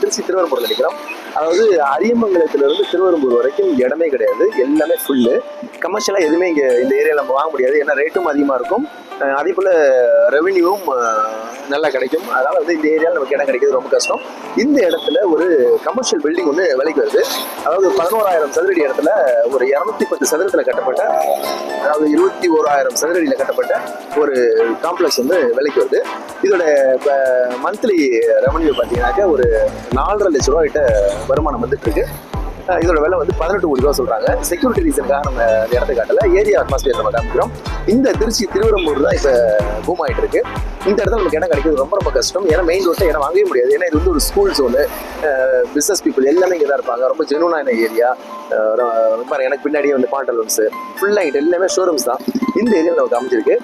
திருச்சி திருவரம்பூர் நினைக்கிறோம் அதாவது அரியமங்கலத்திலிருந்து திருவரம்பூர் வரைக்கும் இடமே கிடையாது. எல்லாமே ஃபுல்லு கமர்ஷியலாக எதுவுமே இங்கே இந்த ஏரியாவில் நம்ம வாங்க முடியாது. ஏன்னா ரேட்டும் அதிகமாக இருக்கும். அதே போல் ரெவென்யூவும் நல்லா கிடைக்கும். அதனால் வந்து இந்த ஏரியாவில் நமக்கு இடம் கிடைக்கிறது ரொம்ப கஷ்டம். இந்த இடத்துல ஒரு கமர்ஷியல் பில்டிங் ஒன்று விலைக்கு வருது. அதாவது பதினோராயிரம் சதுரடி இடத்துல ஒரு இரநூத்தி பத்து சதுரத்தில் கட்டப்பட்ட அதாவது இருபத்தி ஓராயிரம் சதுரடியில் கட்டப்பட்ட ஒரு காம்ப்ளெக்ஸ் வந்து விலைக்கு வருது. இதோட மந்த்லி ரெவன்யூ பார்த்தீங்கன்னாக்கா ஒரு நாலரை லட்ச ரூபாய்கிட்ட கிட்ட வருமானம் வந்துட்டு இருக்கு. இதோட விலை வந்து பதினெட்டு கோடி ரூபா சொல்றாங்க. செக்யூரிட்டி ரீசனுக்காக நம்ம இடத்த காட்டல. ஏரியா அட்மாஸ்பியர் நம்ம காமிக்கிறோம். இந்த திருச்சி திருவரம்பூர் தான் இப்போ பூம் ஆகிட்டு இருக்கு இந்த இடத்துல நமக்கு இடம் கிடைக்கிறது ரொம்ப ரொம்ப கஷ்டம். ஏன்னா மெயின் ரோட்டில் இடம் வாங்கவே முடியாது. ஏன்னா இது வந்து ஒரு ஸ்கூல் ஜோனு பிஸ்னஸ் பீப்புள் எல்லாமே இங்கே தான் இருப்பாங்க. ரொம்ப ஜெனுவனான ஏரியா பாருங்க எனக்கு பின்னாடியே வந்து பாண்டலூன்ஸ் ஃபுல்லாக இங்கே எல்லாமே ஷோரூம்ஸ் தான். இந்த ஏரியாவில் நமக்கு அமைஞ்சிருக்கு.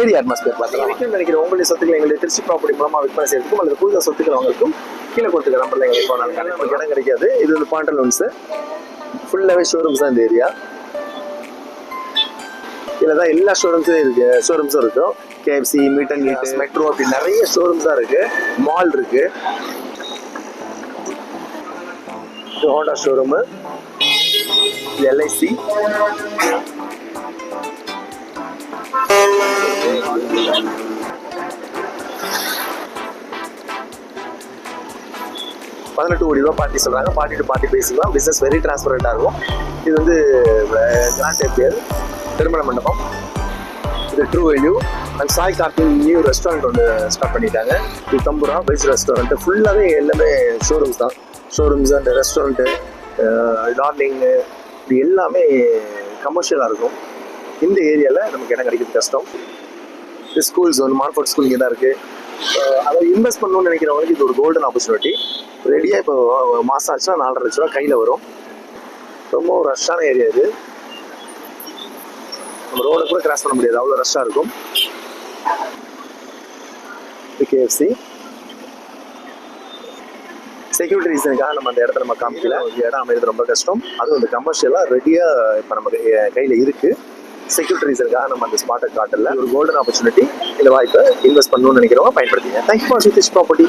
ஏரியா அட்மாஸ்பியர் பார்த்தீங்கன்னா நினைக்கிறேன். உங்களுடைய சொத்துக்கள் எங்களுடைய திருச்சி ப்ராப்பர்ட்டி மூலமாக விற்பனை செய்யறதுக்கும் அல்லது புதுசாக சொத்துக்கள் அவங்களுக்கும் கீழே கொடுத்துக்க நம்பர்ல எங்களுக்கு போனாங்க இடம் கிடைக்காது. இது வந்து பாண்டலூன்ஸ் ஃபுல்லாகவே ஷோரூம்ஸ் தான் இந்த ஏரியா இதில் தான் எல்லா ஷோரூம்ஸும் இருக்கு. ஷோரூம்ஸும் இருக்கும். KFC meat and meat metro அப்படி நிறைய ஷோரூம்ஸ் தான் இருக்கு. மால் இருக்கு. ஹோண்டா ஷோரூமு எல்ஐசி பதினெட்டு கோடி ரூபா பார்ட்டி சொல்றாங்க. பார்ட்டி டு பார்ட்டி பேசிக்கலாம் பிசினஸ் வெரி டிரான்ஸ்பரண்டா இருக்கும். இது வந்து கிராண்ட் பேர் திருமண மண்டபம். இது ட்ரூ வேல்யூ அண்ட் சாய் கார்த்தின் நியூ ரெஸ்டாரண்ட் ஒன்று ஸ்டார்ட் பண்ணிட்டாங்க. இது தம்புரா வெஜ் ரெஸ்டாரண்ட் ஃபுல்லாகவே எல்லாமே ஷோரூம்ஸ் தான். ஷோரூம்ஸ் அண்ட் ரெஸ்டாரண்ட்டு டார்லிங்கு இது எல்லாமே கமர்ஷியலாக இருக்கும். இந்த ஏரியாவில் நமக்கு இடம் கிடைக்கிறது கஷ்டம். இது ஸ்கூல் ஜோன் மார்ஃபோர்ட் ஸ்கூல் இங்கே தான் இருக்குது அதை இன்வெஸ்ட் பண்ணணும்னு நினைக்கிறவங்களுக்கு இது ஒரு கோல்டன் ஆப்பர்ச்சுனிட்டி ரெடியாக இப்போ மாதம் ஆச்சுன்னா நாலரை லட்ச ரூபா கையில் வரும். ரொம்ப ரஷ்ஷான ஏரியா இது. நம்ம ரோடை கூட கிராஸ் பண்ண முடியாது. அவ்வளோ ரஷ்ஷாக இருக்கும். கேஎஃப்சி செக்யூரிட்டி ரீசனுக்காக நம்ம அந்த இடத்த நம்ம காமிக்கல. இந்த இடம் அமைகிறது ரொம்ப கஷ்டம். அதுவும் இந்த கமர்ஷியலாக ரெடியாக இப்போ நமக்கு கையில் இருக்குது செக்யூரிட்டி ரீசனுக்காக நம்ம அந்த ஸ்பாட்டை காட்டல. ஒரு கோல்டன் ஆப்பர்ச்சுனிட்டி இந்த வாய்ப்பை இன்வெஸ்ட் பண்ணணும்னு நினைக்கிறவங்க பயன்படுத்திங்க தேங்க்யூ ஃபார் ப்ராப்பர்ட்டி